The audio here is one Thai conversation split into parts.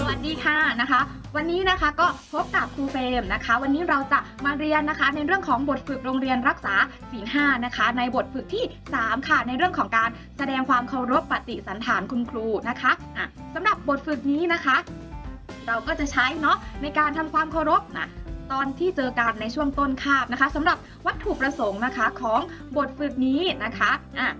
สวัสดีค่ะนะคะ วันนี้นะคะก็พบกับครูเฟรมนะคะ วันนี้เราจะมาเรียนนะคะ ในเรื่องของบทฝึกโรงเรียนรักษาศีลห้านะคะ ในบทฝึกที่ 3 ค่ะ ในเรื่องของการแสดงความเคารพปฏิสันฐานคุณครูนะคะอะสำหรับบทฝึกนี้นะคะ เราก็จะใช้เนาะในการทำความเคารพนะตอนที่เจอกันในช่วงต้นคาบนะคะสำหรับวัตถุประสงค์นะคะของบทฝึกนี้นะคะอะ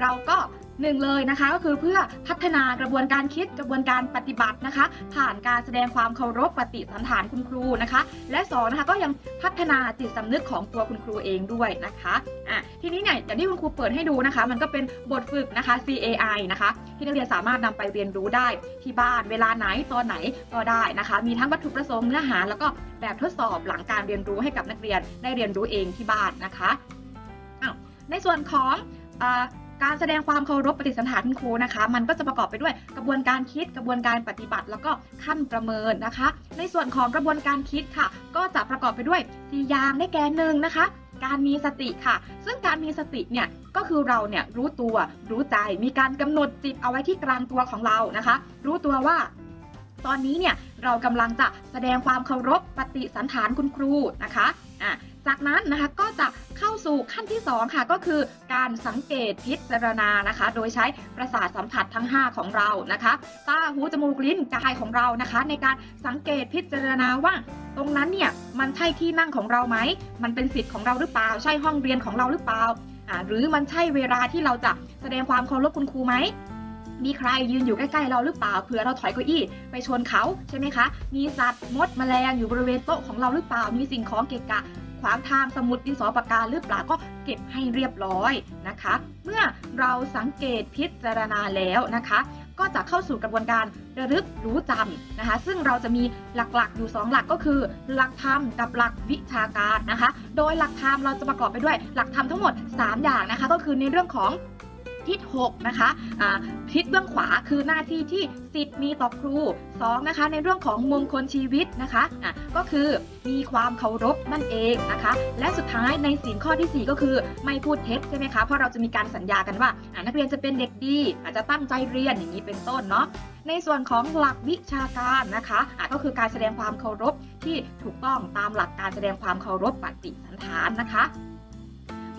เราก็หนึ่งเลยนะคะก็คือเพื่อพัฒนากระบวนการคิดกระบวนการปฏิบัตินะคะ ผ่านการแสดงความเคารพปฏิสันฐานคุณครูนะคะ และสองนะคะก็ยังพัฒนาจิตสำนึกของตัวคุณครูเองด้วยนะคะอะทีนี้เนี่ยอย่างที่คุณครูเปิดให้ดูนะคะ มันก็เป็นบทฝึกนะคะ CAI นะคะ ที่นักเรียนสามารถนำไปเรียนรู้ได้ที่บ้านเวลาไหนตอนไหนก็ได้นะคะ มีทั้งวัตถุประสงค์เนื้อหา แล้วก็แบบทดสอบหลังการเรียนรู้ให้กับนักเรียนได้เรียนรู้เองที่บ้านนะคะอ้าวในส่วนของอา การแสดงความเคารพปฏิสันฐานคุณครูนะคะ มันก็จะประกอบไปด้วยกระบวนการคิดกระบวนการปฏิบัติ แล้วก็ขั้นประเมินนะคะ ในส่วนของกระบวนการคิดค่ะ ก็จะประกอบไปด้วยสี่อย่างได้แก่หนึ่งนะคะ การมีสติค่ะ ซึ่งการมีสติเนี่ยก็คือเราเนี่ยรู้ตัวรู้ใจมีการกำหนดจิตเอาไว้ที่กลางตัวของเรานะคะ รู้ตัวว่าตอนนี้เนี่ยเรากำลังจะแสดงความเคารพปฏิสันฐานคุณครูนะคะอะ จากนั้นนะคะก็จะเข้าสู่ขั้นที่ 2 ค่ะ ก็คือการสังเกตพิจารณานะคะ โดยใช้ประสาทสัมผัสทั้ง 5 ของเรานะคะตาหูจมูกลิ้นกายของเรานะคะ ในการสังเกตพิจารณาว่า ตรงนั้นเนี่ยมันใช่ที่นั่งของเราไหมมันเป็นสิทธิ์ของเราหรือเปล่า ใช่ห้องเรียนของเราหรือเปล่าหรือมันใช่เวลาที่เราจะแสดงความเคารพคุณครูไหมมีใครยืนอยู่ใกล้ๆเราหรือเปล่าเผื่อเราถอยเก้าอี้ไปชนเขาใช่ไหมคะ มีสัตว์มดแมลงอยู่บริเวณโต๊ะของเราหรือเปล่า มีสิ่งของเกะกะ ขวางทางสมุดดินสอปากกาหรือเปล่าก็เก็บให้เรียบร้อยนะคะ เมื่อเราสังเกตพิจารณาแล้วนะคะ ก็จะเข้าสู่กระบวนการระลึกรู้จำนะคะ ซึ่งเราจะมีหลักๆอยู่ 2 หลักก็คือ หลักธรรมกับหลักวิชาการนะคะ โดยหลักธรรมเราจะประกอบไปด้วยหลักธรรมทั้งหมด 3 อย่างนะคะ ก็คือในเรื่องของ ทิศ6นะคะทิศเบื้องขวาคือหน้าที่ที่สิทธิ์มีต่อครู2นะคะในเรื่องของมงคลชีวิตนะคะะก็คือมีความเคารพนั่นเองนะคะ และสุดท้ายในศีลข้อทีสี่ 4 ก็คือไม่พูดเท็จใช่ไหมคะเพราะเราจะมีการสัญญากันว่านักเรียนจะเป็นเด็กดี อาจจะตั้งใจเรียนอย่างนี้เป็นต้นเนาะในส่วนของหลักวิชาการนะคะะก็คือการแสดงความเคารพที่ถูกต้องตามหลักการแสดงความเคารพปฏิสันฐานนะคะ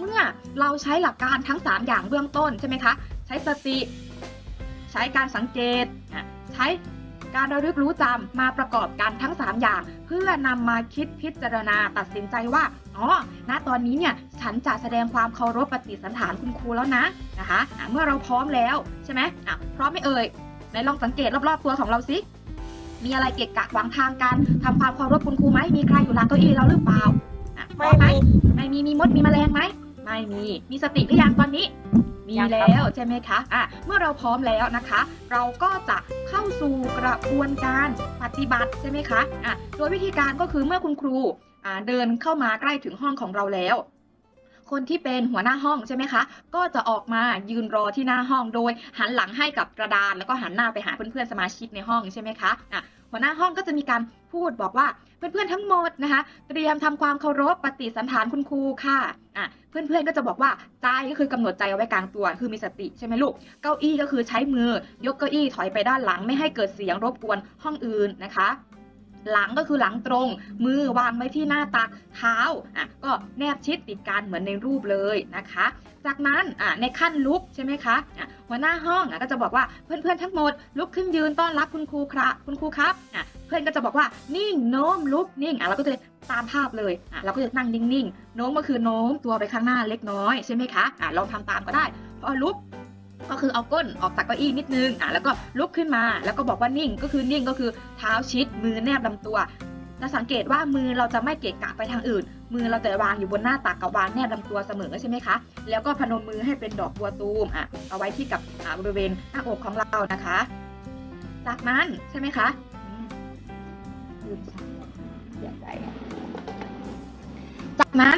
เมื่อเราใช้หลักการทั้ง 3 อย่างเบื้องต้นใช่ไหมคะ ใช้สติ ใช้การสังเกตอะใช้การระลึกรู้จำมาประกอบกันทั้ง 3 อย่าง เพื่อนำมาคิดพิจารณาตัดสินใจว่าอ๋อณตอนนี้เนี่ยฉันจะแสดงความเคารพปฏิสันฐานคุณครูแล้วนะนะคะอะเมื่อเราพร้อมแล้วใช่ไหมอะพร้อมไหม่เอ่ยไหนลองสังเกตรอบๆตัวของเราสิมีอะไรเกะกะขวางทางการทำความเคารพคุณครูไหมมีใครอยู่หลังเก้าอี้เราหรือเปล่าอะพร้อมไหมไม่มีมีมดมีแมลงไหม ไม่มีมีสติหรือยังตอนนี้ มีแล้วใช่ไหมคะอะเมื่อเราพร้อมแล้วนะคะ เราก็จะเข้าสู่กระบวนการปฏิบัติใช่ไหมคะอะโดยวิธีการก็คือเมื่อคุณครูอ่าเดินเข้ามาใกล้ถึงห้องของเราแล้วคนที่เป็นหัวหน้าห้องใช่ไหมคะ ก็จะออกมายืนรอที่หน้าห้องโดยหันหลังให้กับกระดาน แล้วก็หันหน้าไปหาเพื่อนๆสมาชิกในห้องใช่ไหมคะอะหัวหน้าห้องก็จะมีการพูดบอกว่า เพื่อนๆทั้งหมดนะคะ เตรียมทำความเคารพปฏิสันฐานคุณครูค่ะอะเพื่อนๆก็จะบอกว่าใจก็คือกำหนดใจเอาไว้กลางตัว คือมีสติใช่ไหมลูก เก้าอี้ก็คือใช้มือยกเก้าอี้ถอยไปด้านหลังไม่ให้เกิดเสียงรบกวนห้องอื่นนะคะ หลังก็คือหลังตรง มือวางไว้ที่หน้าตักเท้าอะก็แนบชิดติดกันเหมือนในรูปเลยนะคะ จากนั้นอะในขั้นลุกใช่ไหมคะอะหัวหน้าห้องอะก็จะบอกว่าเพื่อนๆทั้งหมด ลุกขึ้นยืนต้อนรับคุณครูครับคุณครูครับอะเพื่อนก็จะบอกว่านิ่งโน้มลุกนิ่งอะเราก็จะตามภาพเลยอะเราก็จะนั่งนิ่งๆโน้มก็คือโน้มตัวไปข้างหน้าเล็กน้อยใช่ไหมคะอะลองทำตามก็ได้พอลุก ก็คือเอาก้นออกจากเก้าอี้นิดนึงอะแล้วก็ลุกขึ้นมา แล้วก็บอกว่านิ่งก็คือนิ่งก็คือเท้าชิด มือแนบลำตัวจะสังเกตว่ามือเราจะไม่เกะกะไปทางอื่น มือเราจะวางอยู่บนหน้าตักกับวางแนบลำตัวเสมอใช่ไหมคะ แล้วก็พนมมือให้เป็นดอกบัวตูมอะเอาไว้ที่กับบริเวณหน้าอกของเรานะคะ จากนั้นใช่ไหมคะจากนั้น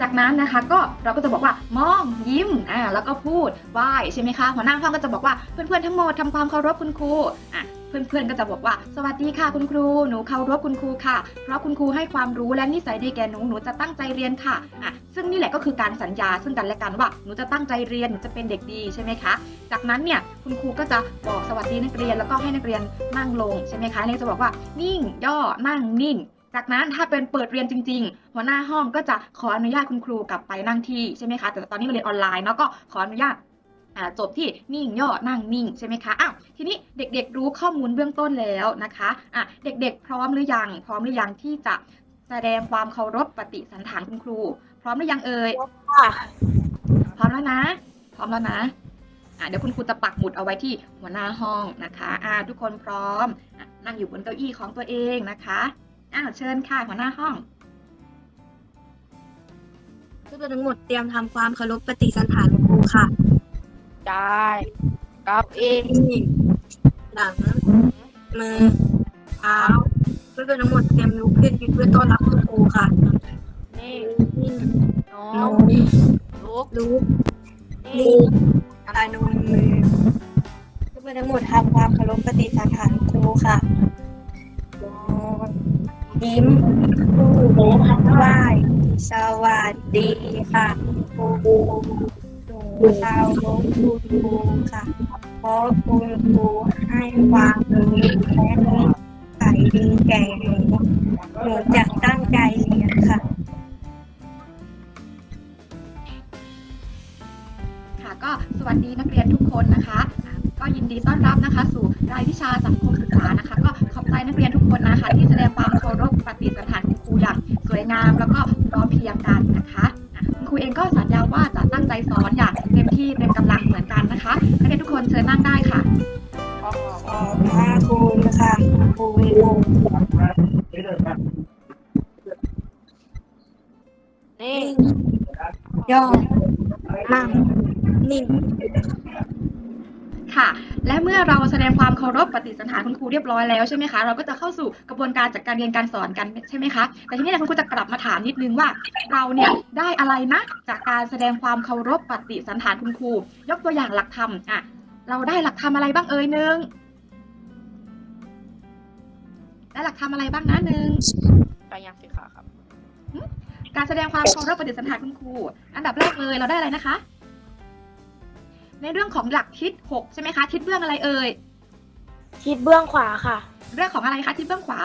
จากนั้นนะคะก็เราก็จะบอกว่ามองยิ้มอ่าแล้วก็พูดไหว้ใช่ไหมคะหัวหน้าห้องก็จะบอกว่าเพื่อนๆทั้งหมดทำความเคารพคุณครูอะเเพื่อนๆ ก็จะบอกว่า สวัสดีค่ะคุณครู หนูเคารพคุณครูค่ะ เพราะคุณครูให้ความรู้และนิสัยดีแก่หนู หนูจะตั้งใจเรียนค่ะอะ ซึ่งนี่แหละก็คือการสัญญาซึ่งกันและกันว่า หนูจะตั้งใจเรียน หนูจะเป็นเด็กดีใช่ไหมคะ จากนั้นเนี่ยคุณครูก็จะบอกสวัสดีนักเรียนแล้วก็ให้นักเรียนนั่งลงใช่ไหมคะเนี่ยจะบอกว่านิ่งย่อนั่งนิ่ง จากนั้นถ้าเป็นเปิดเรียนจริง ๆ หัวหน้าห้องก็จะขออนุญาตคุณครูกลับไปนั่งที่ใช่ไหมคะแต่ตอนนี้มาเรียนออนไลน์เนาะก็ขออนุญาตอ่าจบที่นิ่งย่อนั่งนิ่งใช่ไหมคะอ้าวทีนี้เด็กๆรู้ข้อมูลเบื้องต้นแล้วนะคะอะเด็กๆ พร้อมหรือยัง พร้อมหรือยังที่จะแสดงความเคารพปฏิสันถานคุณครู พร้อมหรือยังเอ่ยค่ะพร้อมแล้วนะ พร้อมแล้วนะอะเดี๋ยวคุณครูจะปักหมุดเอาไว้ที่หัวหน้าห้องนะคะอ่าทุกคนพร้อมอะนั่งอยู่บนเก้าอี้ของตัวเองนะคะ อ้าวเชิญค่ะหัวหน้าห้องเพื่อนทั้งหมดเตรียมทำความเคารพปฏิสันถานคุณครูค่ะได้กับเองที่หลังมือเท้าเพื่อนทั้งหมดเตรียมลุกขึ้นยืนเพื่อต้อนรับคุณครูค่ะนี่นิ่งน้อโน้งมลุกลุกนี่นิ่งกายนมมือเพื่อนทั้งหมดทำความเคารพปฏิสันถานคุณครูค่ะ ยิ้มพูดไหว้สวัสดีค่ะครูหนูเคารพคุณครูค่ะเพราะคุณครูให้ความรู้และนิสัยดีแก่หนูหนูจะตั้งใจเรียนค่ะ ค่ะก็สวัสดีนักเรียนทุกคนนะคะอะ ก็ยินดีต้อนรับนะคะ สู่รายวิชาสังคมศึกษานะคะ ก็ขอบใจนักเรียนทุกคนนะคะ ที่แสดงความเคารพปฏิสันถานคุณครูอย่างสวยงาม แล้วก็พร้อมเพรียงกันนะคะอะคุณครูเองก็สัญญาว่าจะตั้งใจสอนอย่างเต็มที่เต็มกำลังเหมือนกันนะคะนักเรียนทุกคนเชิญนั่งได้ค่ะขอบขอบพระคุณค่ะครูวงนี่ย่อนั่งนิ่ง ค่ะ และเมื่อเราแสดงความเคารพปฏิสันถานคุณครูเรียบร้อยแล้วใช่ไหมคะเราก็จะเข้าสู่กระบวนการจัดการเรียนการสอนกันใช่ไหมคะแต่ทีนี้เนี่ยคุณครูจะกลับมาถามนิดนึงว่า เราเนี่ยได้อะไรนะจากการแสดงความเคารพปฏิสันถานคุณครู ยกตัวอย่างหลักธรรมอะเราได้หลักธรรมอะไรบ้างเอ่ยหนึ่งได้หลักธรรมอะไรบ้างนะหนึ่งไปยังสิขาครับ การแสดงความเคารพปฏิสันถานคุณครู อันดับแรกเลยเราได้อะไรนะคะ ในเรื่องของหลักทิศหกใช่ไหมคะ ทิศเบื้องอะไรเอ่ย ทิศเบื้องขวาค่ะ เรื่องของอะไรคะทิศเบื้องขวา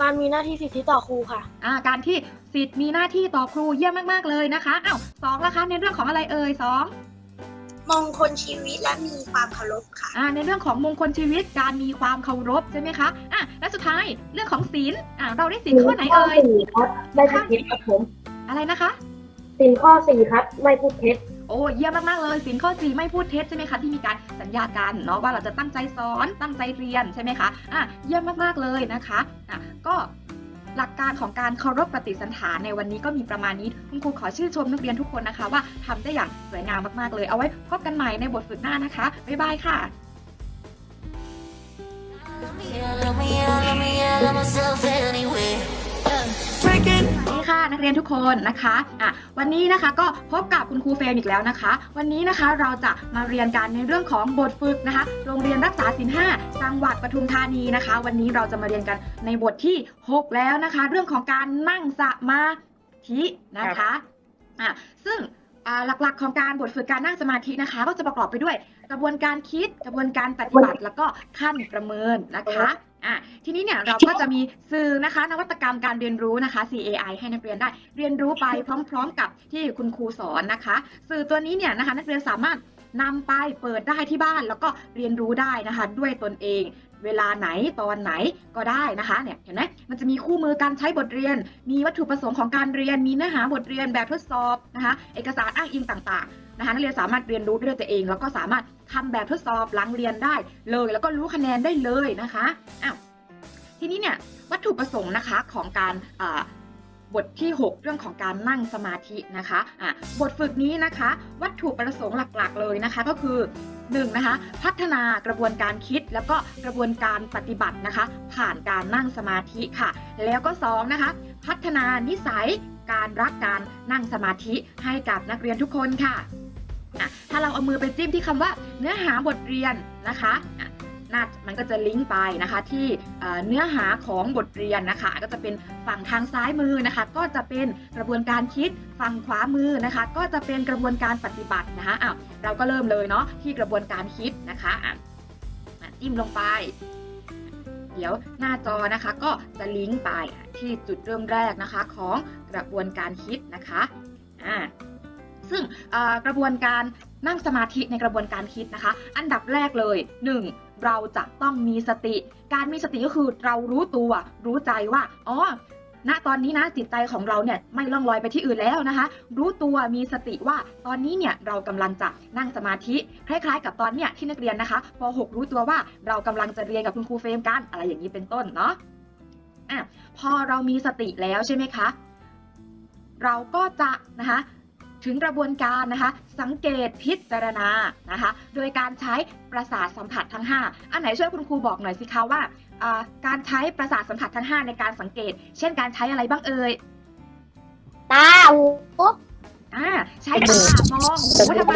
การมีหน้าที่สิทธิต่อครูค่ะ อ่า การที่สิทธิ์มีหน้าที่ต่อครูเยี่ยมมากๆเลยนะคะอ้าวสองละคะ ในเรื่องของอะไรเอ่ยสองมงคลชีวิตและมีความเคารพค่ะ อ่า ในเรื่องของมงคลชีวิตการมีความเคารพใช่ไหมคะอะและสุดท้ายเรื่องของศีลอ่าเราได้ศีลข้อไหนเอ่ย ครับไม่พูดเท็จครับผม อะไรนะคะ สินข้อสี่ครับ ไม่พูดเท็จ โอ้เยี่ยมมากๆเลยศีลข้อสี่ไม่พูดเท็จใช่ไหมคะที่มีการสัญญากันเนาะว่าเราจะตั้งใจสอนตั้งใจเรียนใช่ไหมคะอะเยี่ยมมากๆเลยนะคะอะก็หลักการของการเคารพปฏิสันถานในวันนี้ก็มีประมาณนี้ คุณครูขอชื่นชมนักเรียนทุกคนนะคะว่าทำได้อย่างสวยงามมากๆเลย เอาไว้พบกันใหม่ในบทฝึกหน้านะคะ บ๊ายบายค่ะ Love me, love me, love myself anyway. Yeah. นี่ค่ะนักเรียนทุกคนนะคะอะวันนี้นะคะก็พบกับคุณครูเฟรมอีกแล้วนะคะ วันนี้นะคะเราจะมาเรียนกันในเรื่องของบทฝึกนะคะ โรงเรียนรักษาศีลห้าจังหวัดปทุมธานีนะคะ วันนี้เราจะมาเรียนกันในบทที่ 6 แล้วนะคะ เรื่องของการนั่งสมาธินะคะอะซึ่งอ่าหลักๆ ของการบทฝึกการนั่งสมาธินะคะ ก็จะประกอบไปด้วย กระบวนการคิดกระบวนการปฏิบัติแล้วก็ขั้นประเมินนะคะ อะทีนี้เนี่ยเราก็จะมีสื่อนะคะ นวัตกรรมการเรียนรู้นะคะ CAI ให้นักเรียนได้ เรียนรู้ไปพร้อม ๆ กับที่คุณครูสอนนะคะ สื่อตัวนี้เนี่ยนะคะ นักเรียนสามารถนำไปเปิดได้ที่บ้านแล้วก็เรียนรู้ได้นะคะ ด้วยตนเอง เวลาไหนตอนไหนก็ได้นะคะเนี่ยเห็นไหมมันจะมีคู่มือการใช้บทเรียน มีวัตถุประสงค์ของการเรียน มีเนื้อหาบทเรียนแบบทดสอบนะคะ เอกสารอ้างอิงต่างๆ นะคะนักเรียนสามารถเรียนรู้ด้วยตัวเอง แล้วก็สามารถทำแบบทดสอบหลังเรียนได้เลย แล้วก็รู้คะแนนได้เลยนะคะอ้าวทีนี้เนี่ยวัตถุประสงค์นะคะของการบทที่ 6 เรื่องของการนั่งสมาธินะคะะบทฝึกนี้นะคะ วัตถุประสงค์หลักๆ เลยนะคะก็คือ 1. นะคะพัฒนากระบวนการคิดแล้วก็กระบวนการปฏิบัตินะคะ ผ่านการนั่งสมาธิค่ะ แล้วก็ 2. นะคะพัฒนานิสัยการรักการนั่งสมาธิให้กับนักเรียนทุกคนค่ะ อะถ้าเราเอามือไปจิ้มที่คำว่าเนื้อหาบทเรียนนะคะอะน่ามันก็จะลิงก์ไปนะคะที่เนื้อหาของบทเรียนนะคะ ก็จะเป็นฝั่งทางซ้ายมือนะคะ ก็จะเป็นกระบวนการคิดฝั่งขวามือนะคะ ก็จะเป็นกระบวนการปฏิบัตินะคะอ้าวเราก็เริ่มเลยเนาะที่กระบวนการคิดนะคะอะจิ้มลงไป เดี๋ยวหน้าจอนะคะก็จะลิงก์ไปที่จุดเริ่มแรกนะคะของกระบวนการคิดนะคะอ่า ซึ่งกระบวนการนั่งสมาธิในกระบวนการคิดนะคะ อันดับแรกเลย 1. เราจะต้องมีสติ การมีสติก็คือเรารู้ตัว รู้ใจว่าอ๋อณตอนนี้นะจิตใจของเราเนี่ยไม่ล่องลอยไปที่อื่นแล้วนะคะ รู้ตัวมีสติว่าตอนนี้เนี่ยเรากำลังจะนั่งสมาธิคล้ายๆ กับตอนเนี้ยที่นักเรียนนะคะป .6 รู้ตัวว่าเรากำลังจะเรียนกับคุณครูเฟรมกันอะไรอย่างนี้เป็นต้นเนาะอะพอเรามีสติแล้วใช่ไหมคะ เราก็จะนะคะ ถึงกระบวนการนะคะ สังเกตพิจารณานะคะ โดยการใช้ประสาทสัมผัสทั้ง 5 อันไหนช่วยคุณครูบอกหน่อยสิคะว่าอ่าการใช้ประสาทสัมผัสทั้ง 5 ในการสังเกต เช่นการใช้อะไรบ้างเอ่ยตาหูอ่าใช้ตามองหูทำไม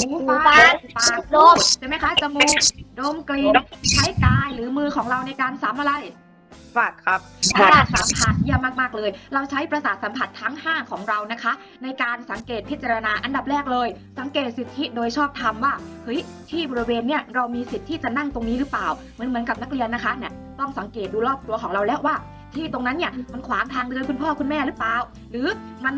หูฟังปากพูดใช่ไหมคะจมูกดมกลิ่นใช้กายหรือมือของเราในการสัมอะไร ฝาดครับ ประสาทสัมผัสเยี่ยมมากๆเลย เราใช้ประสาทสัมผัสทั้ง 5 ของเรานะคะ ในการสังเกตพิจารณาอันดับแรกเลย สังเกตสิทธิโดยชอบธรรมว่าเฮ้ยที่บริเวณเนี่ยเรามีสิทธิ์ที่จะนั่งตรงนี้หรือเปล่าเหมือนเหมือนกับนักเรียนนะคะเนี่ยต้องสังเกตดูรอบตัวของเราแล้วว่า ที่ตรงนั้นเนี่ยมันขวางทางเดินคุณพ่อคุณแม่หรือเปล่า หรือมัน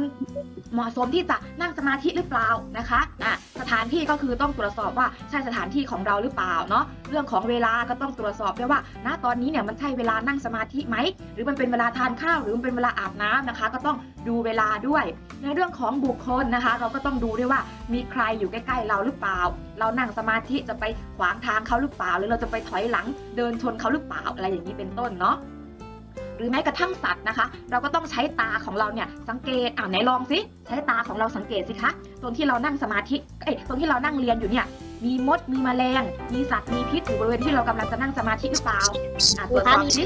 เหมาะสมที่จะนั่งสมาธิหรือเปล่านะคะอะสถานที่ก็คือต้องตรวจสอบว่าใช่สถานที่ของเราหรือเปล่าเนาะเรื่องของเวลาก็ต้องตรวจสอบด้วยว่าณตอนนี้เนี่ยมันใช่เวลานั่งสมาธิไหมหรือมันเป็นเวลาทานข้าว หรือมันเป็นเวลาอาบน้ำนะคะ ก็ต้องดูเวลาด้วย ในเรื่องของบุคคลนะคะ เราก็ต้องดูด้วยว่ามีใครอยู่ใกล้ๆเราหรือเปล่า เรานั่งสมาธิจะไปขวางทางเขาหรือเปล่า หรือเราจะไปถอยหลังเดินชนเขาหรือเปล่าอะไรอย่างนี้เป็นต้นเนาะ หรือแม้กระทั่งสัตว์นะคะ เราก็ต้องใช้ตาของเราเนี่ยสังเกตอ่าไหนลองสิใช้ตาของเราสังเกตสิคะตรงที่เรานั่งสมาธิเอ้ยตรงที่เรานั่งเรียนอยู่เนี่ยมีมดมีแมลง มีสัตว์มีพิษอยู่บริเวณที่เรากำลังจะนั่งสมาธิหรือเปล่าอะตรวจสอบสิ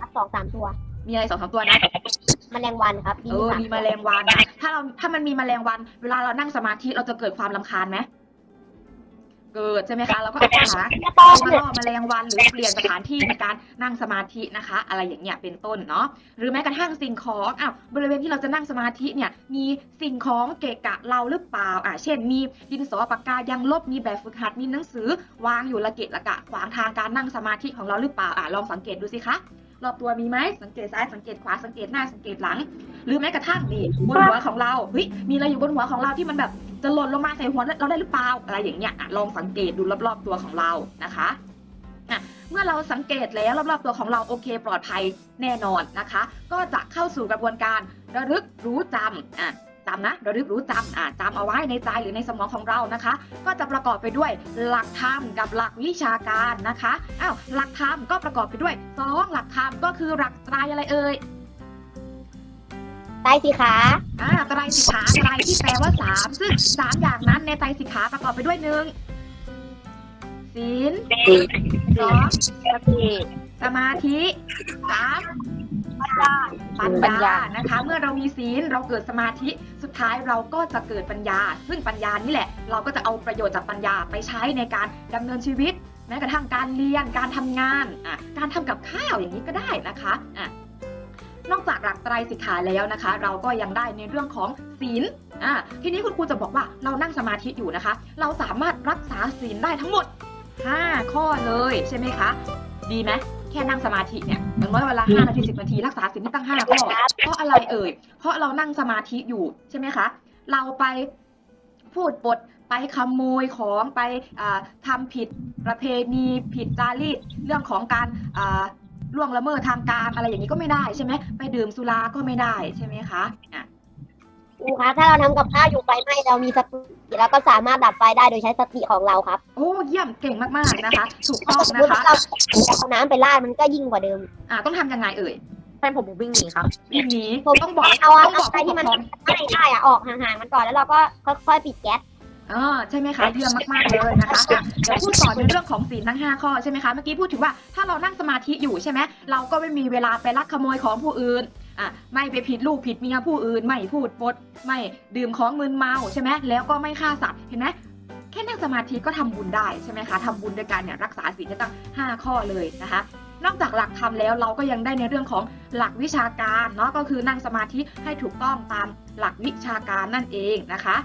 ครับสองสามตัว มีอะไรสองสามตัวนะแมลงวันครับเออมีแมลงวันนะถ้าเราถ้ามันมีแมลงวัน เวลาเรานั่งสมาธิเราจะเกิดความลำคาญไหม เกิดใช่ไหมคะเราก็อาจจะหาตอตัวล่อแมลงวันหรือเปลี่ยนสถานที่ในการนั่งสมาธินะคะ อะไรอย่างเงี้ยเป็นต้นเนาะหรือแม้กระทั่งสิ่งของอ้าวบริเวณที่เราจะนั่งสมาธิเนี่ยมีสิ่งของเกะกะเราหรือเปล่าอ่าเช่น มีดินสอปากกายังลบมีแบบฝึกหัดมีหนังสือ วางอยู่ละเกะละกะขวางทางการนั่งสมาธิของเราหรือเปล่าอ่าลองสังเกตดูสิคะ รอบตัวมีไหมสังเกตซ้ายสังเกตขวาสังเกตหน้าสังเกตหลัง หรือแม้กระทั่งนี่บนหัวของเราเฮ้ยมีอะไรอยู่บนหัวของเราที่มันแบบจะหล่นลงมาใส่หัวเราได้หรือเปล่าอะไรอย่างเงี้ยลองสังเกตดูรอบๆตัวของเรานะคะอะเมื่อเราสังเกตแล้วรอบๆตัวของเราโอเคปลอดภัยแน่นอนนะคะ ก็จะเข้าสู่กระบวนการระลึกรู้จำอะ จำนะระลึกรู้จำอะจำเอาไว้ในใจหรือในสมองของเรานะคะ ก็จะประกอบไปด้วยหลักธรรมกับหลักวิชาการนะคะอ้าวหลักธรรมก็ประกอบไปด้วยสองหลักธรรมก็คือหลักไตรอะไรเอ่ยไตสีขาอ่าไตรสิกขาไตรที่แปลว่าสามซึ่งสามอย่างนั้นในไตรสิกขาประกอบไปด้วยหนึ่งศีลสองสติสมาธิสาม ปัญปัญญาญานะคะ เมื่อเรามีศีลเราเกิดสมาธิสุดท้ายเราก็จะเกิดปัญญา ซึ่งปัญญานี่แหละ เราก็จะเอาประโยชน์จากปัญญาไปใช้ในการดำเนินชีวิตแม้กระทั่งการเรียนการทำงานอะการทำกับข้าวอย่างนี้ก็ได้นะคะอะนอกจากหลักไตรสิกขาแล้วนะคะ เราก็ยังได้ในเรื่องของศีลอะทีนี้คุณครูจะบอกว่าเรานั่งสมาธิอยู่นะคะ เราสามารถรักษาศีลได้ทั้งหมด 5 ข้อเลยใช่ไหมคะ ดีไหม แค่นั่งสมาธิเนี่ยอย่างน้อยเวลา5นาที10นาทีรักษาศีลได้ตั้ง5ข้อเพราะอะไรเอ่ย เพราะเรานั่งสมาธิอยู่ใช่ไหมคะ เราไปพูดปดไปขโมยของไปอ่าทำผิดประเพณีผิดจารีตเรื่องของการอ่าล่วงละเมิดทางการอะไรอย่างนี้ก็ไม่ได้ใช่ไหมไปดื่มสุราก็ไม่ได้ใช่ไหมคะ อะครูคะถ้าเราทำกับข้าวอยู่ไฟไหม้เรามีสติแล้วก็สามารถดับไฟได้โดยใช้สติของเราครับโอ้เยี่ยมเก่งมากๆนะคะ ถูกต้องสมนะมติคะว่าเราเอาน้ำไปราดมันก็ยิ่งกว่าเดิม อ่าต้องทำยังไงเอ่ยแฟนผมวิ่งหนีครับวิ่งหนีผมต้องบอกเอาต้องบอกอะไรผู้ปที่กมันครองไหม้ได้อะออกห่างๆมันก่อนแล้วเราก็ค่อยๆปิดแก๊สอ่าใช่ไหมคะเยี่ยมมากๆเลยนะคะอะเดี๋ยวพูดต่อในเรื่องของศีลทั้ง 5 ข้อใช่ไหมคะเมื่อกี้พูดถึงว่าถ้าเรานั่งสมาธิอยู่ใช่ไหมเราก็ไม่มีเวลาไปลักขโมยของผู้อื่น อะไม่ไปผิดลูกผิดเมียผู้อื่นไม่พูดปดไม่ดื่มของมึนเมาใช่ไหมแล้วก็ไม่ฆ่าสัตว์เห็นไหมแค่นั่งสมาธิก็ทำบุญได้ใช่ไหมคะทำบุญด้วยการเนี่ยรักษาศีลได้ตั้ง 5 ข้อเลยนะคะนอกจากหลักธรรมแล้วเราก็ยังได้ในเรื่องของหลักวิชาการเนาะก็คือนั่งสมาธิให้ถูกต้องตามหลักวิชาการนั่นเองนะคะ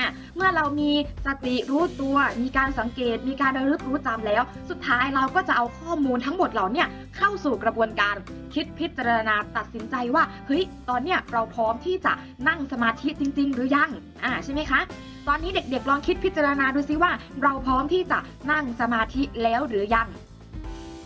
อะเมื่อเรามีสติรู้ตัว มีการสังเกต มีการระลึกรู้จำแล้ว สุดท้ายเราก็จะเอาข้อมูลทั้งหมดเหล่าเนี้เข้าสู่กระบวนการคิดพิจารณาตัดสินใจว่าเฮ้ยตอนเนี้ยเราพร้อมที่จะนั่งสมาธิจริง ๆ หรือยังอ่าใช่ไหมคะตอนนี้เด็กๆ ลองคิดพิจารณาดูซิว่า เราพร้อมที่จะนั่งสมาธิแล้วหรือยัง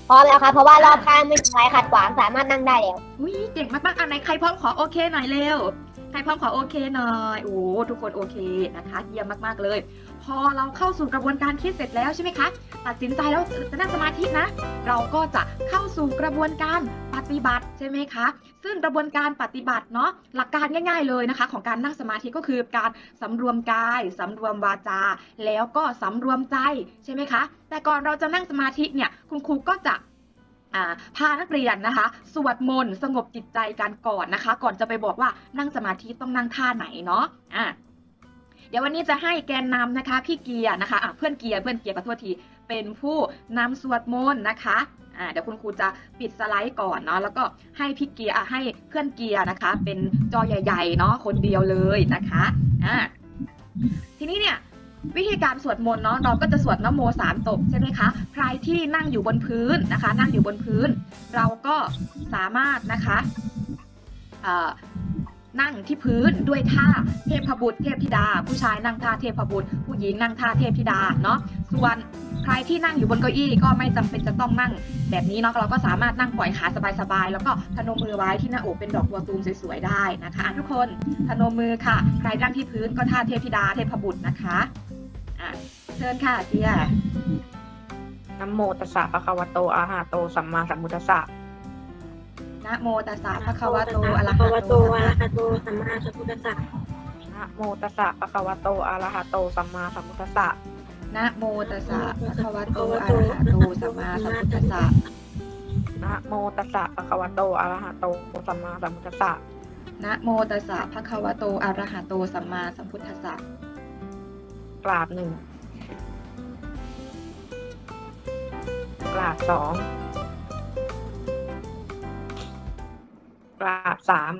พร้อมแล้วครับเพราะว่ารอบข้างไม่มีอะไรขัดขวางสามารถนั่งได้แล้วอุ้ยเก่งมากๆอันไหนใครพร้อมขอโอเคหน่อยเร็วใครพร้อมขอโอเคหน่อย โอ้ทุกคนโอเคนะคะเยี่ยมมากๆเลย พอเราเข้าสู่กระบวนการคิดเสร็จแล้วใช่ไหมคะ ตัดสินใจแล้วจะนั่งสมาธินะ เราก็จะเข้าสู่กระบวนการปฏิบัติใช่ไหมคะ ซึ่งกระบวนการปฏิบัติเนาะหลักการง่าย ๆเลยนะคะ ของการนั่งสมาธิก็คือการสำรวมกายสำรวมวาจา แล้วก็สำรวมใจใช่ไหมคะ แต่ก่อนเราจะนั่งสมาธิเนี่ยคุณครูก็จะ พานักเรียนนะคะ สวดมนต์สงบจิตใจกันก่อนนะคะ ก่อนจะไปบอกว่านั่งสมาธิต้องนั่งท่าไหนเนาะอ่าเดี๋ยววันนี้จะให้แกนนำนะคะพี่เกียร์นะคะะเพื่อนเกียร์เพื่อนเกียร์ขอโทษทีเป็นผู้นำสวดมนต์นะคะอ่าเดี๋ยวคุณครูจะปิดสไลด์ก่อนเนาะแล้วก็ให้พี่เกียร์ให้เพื่อนเกียร์นะคะ เป็นจอใหญ่ๆเนาะคนเดียวเลยนะคะอ่าทีนี้เนี่ย วิธีการสวดมนต์เนาะเราก็จะสวดนโมสามจบใช่ไหมคะใครที่นั่งอยู่บนพื้นนะคะ นั่งอยู่บนพื้น เราก็สามารถนะคะนั่งที่พื้นด้วยท่าเทพบุตรเทพธิดา ผู้ชายนั่งท่าเทพบุตรผู้หญิงนั่งท่าเทพธิดาเนาะส่วนใครที่นั่งอยู่บนเก้าอี้ก็ไม่จำเป็นจะต้องนั่ง แบบนี้เนาะเราก็สามารถนั่งปล่อยขาสบายๆ แล้วก็พนมมือไว้ที่หน้าอกเป็นดอกบัวตูมสวยๆได้นะคะอะทุกคนพนมมือค่ะ ใครนั่งที่พื้นก็ท่าเทพธิดาเทพบุตรนะคะ อะเชิญค่ะเจียนะโมตัสสะภะคะวะโตอะระหะโตสัมมาสัมพุทธัสสะนะโมตัสสะภะคะวะโตอะระภะหะวะโตโตสัมอะมาระหะโตสัมมาสัมพุทธัสสะนะโมตัสสะภะคะวะโตอะระหะโตสัมมาสัมพุทธัสสะนะโมตัสสะภะคะวะโตอะระหะโตสัมมาสัมพุทธัสสะนะโมตัสสะภะคะวะโตอะระหะโตสัมมาสัมพุทธัสสะนะโมตัสสะภะคะวะโตอะระหะโตสัมมาสัมพุทธัสสะ กราบหนึ่งกราบสองกราบสาม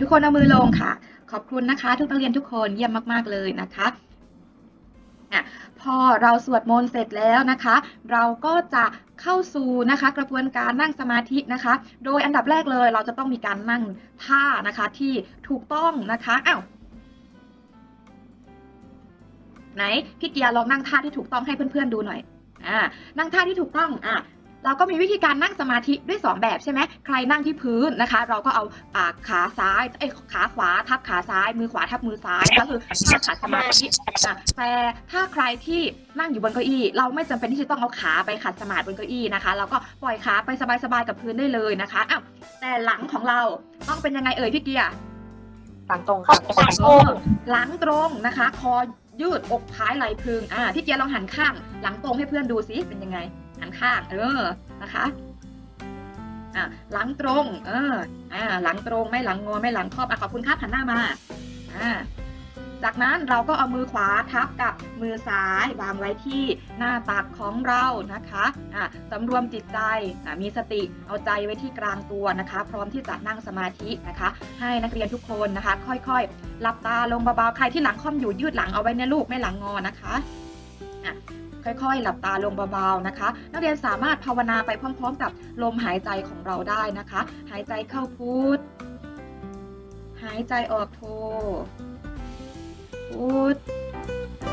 ทุกคนเอามือลงค่ะ ขอบคุณนะคะ ทุกนักเรียนทุกคนเยี่ยมมาก ๆ เลยนะคะพอเราสวดมนต์เสร็จแล้วนะคะ เราก็จะ เข้าสู่นะคะกระบวนการนั่งสมาธินะคะ โดยอันดับแรกเลยเราจะต้องมีการนั่งท่านะคะที่ถูกต้องนะคะอ้าวไหนพี่เกียร์ลองนั่งท่าที่ถูกต้องให้เพื่อนๆดูหน่อยอ่านั่งท่าที่ถูกต้องอะ เราก็มีวิธีการนั่งสมาธิด้วย 2 แบบใช่ไหมใครนั่งที่พื้นนะคะ เราก็เอาอ่าขาซ้ายเอ้ยขาขวาทับขาซ้าย มือขวาทับมือซ้ายก็คือท่าขัดสมาธิอะแต่ถ้าใครที่นั่งอยู่บนเก้าอี้ เราไม่จำเป็นที่จะต้องเอาขาไปขัดสมาธิบนเก้าอี้นะคะ เราก็ปล่อยขาไปสบายๆกับพื้นได้เลยนะคะอ้าวแต่หลังของเราต้องเป็นยังไงเอ่ยพี่เกียร์หลังตรงครับเออหลังตรงนะคะ คอยืดอกท้ายไหล่พึงอ่าพี่เกียร์ลองหันข้าง หลังตรงให้เพื่อนดูซิเป็นยังไง หันข้างเออนะคะอะหลังตรง เอออ่าหลังตรงไม่หลังงอไม่หลังครอบอะขอบคุณครับหันหน้ามาอ่าจากนั้นเราก็เอามือขวาทับกับมือซ้ายวางไว้ที่หน้าตักของเรานะคะอะสำรวมจิตใจ มีสติเอาใจไว้ที่กลางตัวนะคะ พร้อมที่จะนั่งสมาธินะคะ ให้นักเรียนทุกคนนะคะ ค่อยๆหลับตาลงเบาๆ ใครที่หลังค่อมอยู่ยืดหลังเอาไว้นะลูกไม่หลังงอนะคะอะ ค่อยๆ หลับตาลงเบาๆนะคะ นักเรียนสามารถภาวนาไปพร้อม ๆ กับลมหายใจของเราได้นะคะ หายใจเข้าพุทหายใจออกโทพุทโท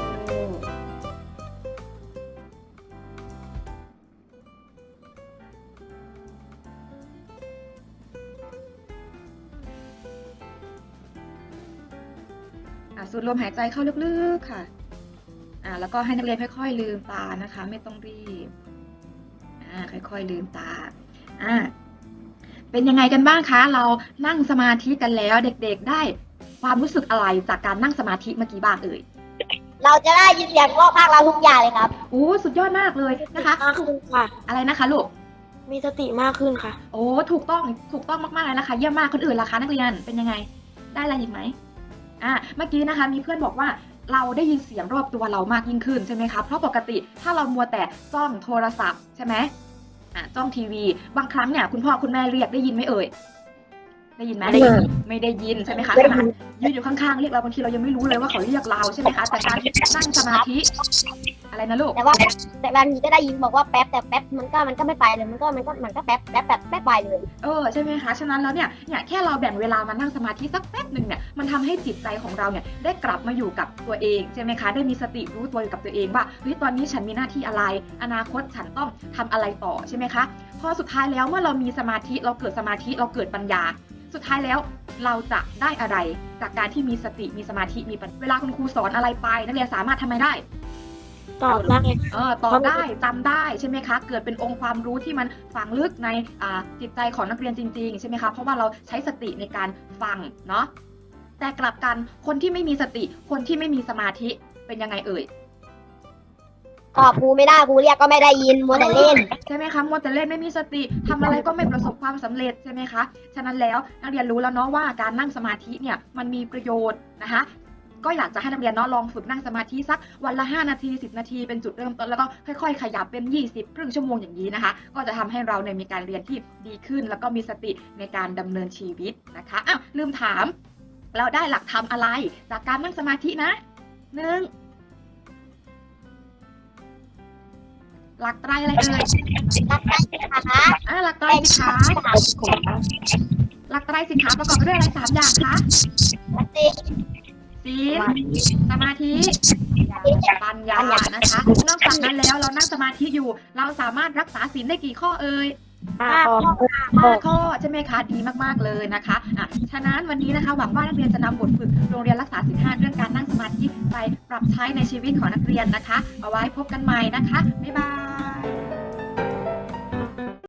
อะสูดลมหายใจเข้าลึกๆค่ะ อ่าแล้วก็ให้นักเรียนค่อยๆ ลืมตานะคะ ไม่ต้องรีบอ่าค่อยๆ ลืมตาอ่าเป็นยังไงกันบ้างคะ เรานั่งสมาธิกันแล้วเด็กๆได้ความรู้สึกอะไรจากการนั่งสมาธิเมื่อกี้บ้างเอ่ยเราจะได้ยินเสียงรอบข้างเราทุกอย่างเลยครับโอ้สุดยอดมากเลยนะคะมากขึ้นค่ะ อะไรนะคะลูกมีสติมากขึ้นค่ะ โอ้ถูกต้องถูกต้องมากๆเลยนะคะ เยี่ยมมากคนอื่นล่ะคะนักเรียนเป็นยังไง ได้อะไรอีกไหมอ่าเมื่อกี้นะคะ มีเพื่อนบอกว่า เราได้ยินเสียงรอบตัวเรามากยิ่งขึ้นใช่ไหมคะเพราะปกติถ้าเรามัวแต่จ้องโทรศัพท์ใช่ไหมอ่าจ้องทีวี บางครั้งเนี่ยคุณพ่อคุณแม่เรียกได้ยินไหมเอ่ย ได้ยินไหมไม่ได้ยินไม่ได้ยินใช่ไหมคะไม่ได้ยินยืนอยู่ข้างๆเรียกเราบางทีเรายังไม่รู้เลยว่าเขาเรียกเราใช่ไหมคะแต่การนั่งสมาธิอะไรนะลูกแต่ว่าแต่บางทีก็ได้ยินบอกว่าแป๊บแต่แป๊บมันก็มันก็ไม่ไปเลยมันก็มันก็มันก็แป๊บแป๊บแบบแป๊บไปเลยเออใช่ไหมคะฉะนั้นแล้วเนี่ยเนี่ยแค่เราแบ่งเวลามานั่งสมาธิสักแป๊บหนึ่งเนี่ยมันทำให้จิตใจของเราเนี่ยได้กลับมาอยู่กับตัวเองใช่ไหมคะได้มีสติรู้ตัวอยู่กับตัวเองว่าเฮ้ยตอนนี้ฉันมีหน้าที่อะไร อนาคตฉันต้องทำอะไรต่อใช่ไหมคะพอสุดท้ายแล้วเมื่อเรามีสมาธิเราเกิดสมาธิเราเกิดปัญญา สุดท้ายแล้วเราจะได้อะไรจากการที่มีสติมีสมาธิมีปัญเวลาคุณครูสอนอะไรไป นักเรียนสามารถทำไมได้ตอบได้เออตอบได้จำได้ใช่ไหมคะ เกิดเป็นองค์ความรู้ที่มันฝังลึกในอ่าจิตใจของนักเรียนจริง ๆ ใช่ไหมคะเพราะว่าเราใช้สติในการฟังเนาะแต่กลับกันคนที่ไม่มีสติคนที่ไม่มีสมาธิเป็นยังไงเอ่ย ตอบครูไม่ได้ครูเรียกก็ไม่ได้ยินมัวแต่เล่น ใช่ไหมคะมัวแต่เล่นไม่มีสติทำอะไรก็ไม่ประสบความสำเร็จใช่ไหมคะฉะนั้นแล้วนักเรียนรู้แล้วเนาะว่าการนั่งสมาธิเนี่ยมันมีประโยชน์นะคะก็อยากจะให้นักเรียนเนาะลองฝึกนั่งสมาธิสักวันละ 5 นาที 10 นาทีเป็นจุดเริ่มต้นแล้วก็ค่อยๆ ขยับเป็น 20 ครึ่งชั่วโมงอย่างนี้นะคะ ก็จะทำให้เราเนี่ยมีการเรียนที่ดีขึ้น แล้วก็มีสติในการดำเนินชีวิตนะคะอ้าวลืมถาม เราได้หลักธรรมอะไรจากการนั่งสมาธินะหนึ่ง หลักไตรอะไรเอ่ยรักได้ไหมคะอ่าหลักไตรสิคะหลักไตรสิคะประกอบไปด้วยอะไรสามอย่างคะรักติศีลสมาธิปัญญานะคะนอกจากนั้นแล้วเรานั่งสมาธิอยู่ เราสามารถรักษาศีลได้กี่ข้อเอ่ย ห้าข้อห้าข้อใช่ไหมคะดีมากๆเลยนะคะอะฉะนั้นวันนี้นะคะหวังว่านักเรียนจะนำบทฝึกโรงเรียนรักษาศีลห้าเรื่องการนั่งสมาธิไปปรับใช้ในชีวิตของนักเรียนนะคะ เอาไว้พบกันใหม่นะคะบ๊ายบาย